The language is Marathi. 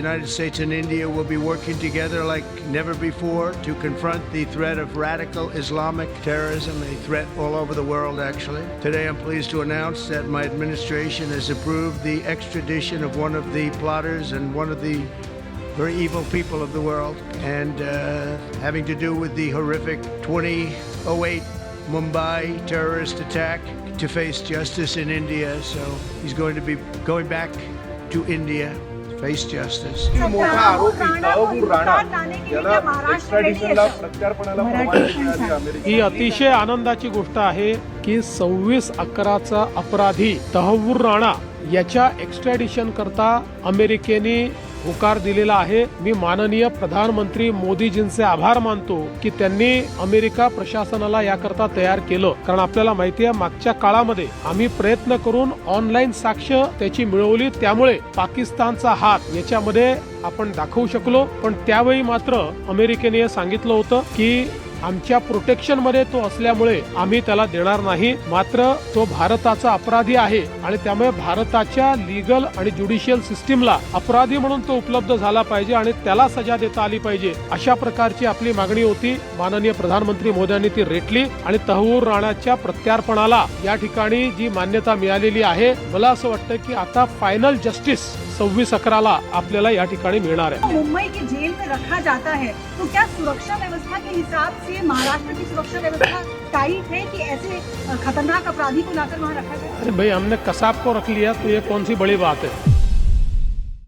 United States and India will be working together like never before to confront the threat of radical Islamic terrorism, a threat all over the world, actually. Today, I'm pleased to announce that my administration has approved the extradition of one of the plotters and one of the very evil people of the world, and uh, having to do with the horrific 2008 Mumbai terrorist attack to face justice in India. So he's going to be going back to India face justice. मोठा आरोपी तहबूर राणा याला एक्स्ट्रॅडिशनला प्रत्यार्पणाला परवानगी मिळाली अमेरिकेची ही अतिशय आनंदाची गोष्ट आहे की सव्वीस अकराचा अपराधी तहव्वूर राणा याच्या एक्स्ट्रॅडिशन करता अमेरिकेने होकार दिलेला आहे. मी माननीय प्रधानमंत्री मोदीजींचे आभार मानतो की त्यांनी अमेरिका प्रशासनाला याकरता तयार केलं. कारण आपल्याला माहिती आहे मागच्या काळामध्ये आम्ही प्रयत्न करून ऑनलाईन साक्ष त्याची मिळवली. त्यामुळे पाकिस्तानचा हात याच्यामध्ये आपण दाखवू शकलो. पण त्यावेळी मात्र अमेरिकेने सांगितलं होतं की आमच्या प्रोटेक्शनमध्ये तो असल्यामुळे आम्ही त्याला देणार नाही. मात्र तो भारताचा अपराधी आहे आणि त्यामुळे भारताच्या लिगल आणि ज्युडिशियल सिस्टीमला अपराधी म्हणून तो उपलब्ध झाला पाहिजे आणि त्याला सजा देता आली पाहिजे अशा प्रकारची आपली मागणी होती. माननीय प्रधानमंत्री मोदी ती रेटली आणि तहवूर राणाच्या प्रत्यार्पणाला या ठिकाणी जी मान्यता मिळालेली आहे. मला असं वाटतं की आता फायनल जस्टिस सव्वीस अकराला आपल्याला या ठिकाणी मिळणार आहे. मुंबई के जेल में रखा जाता है तो क्या सुरक्षा व्यवस्था के हिसाब से महाराष्ट्र की सुरक्षा व्यवस्था टाइट है कि ऐसे खतरनाक अपराधी को लाकर वहाँ रखा गया? अरे भाई हमने कसाब को रख लिया तो ये कौन सी बड़ी बात है?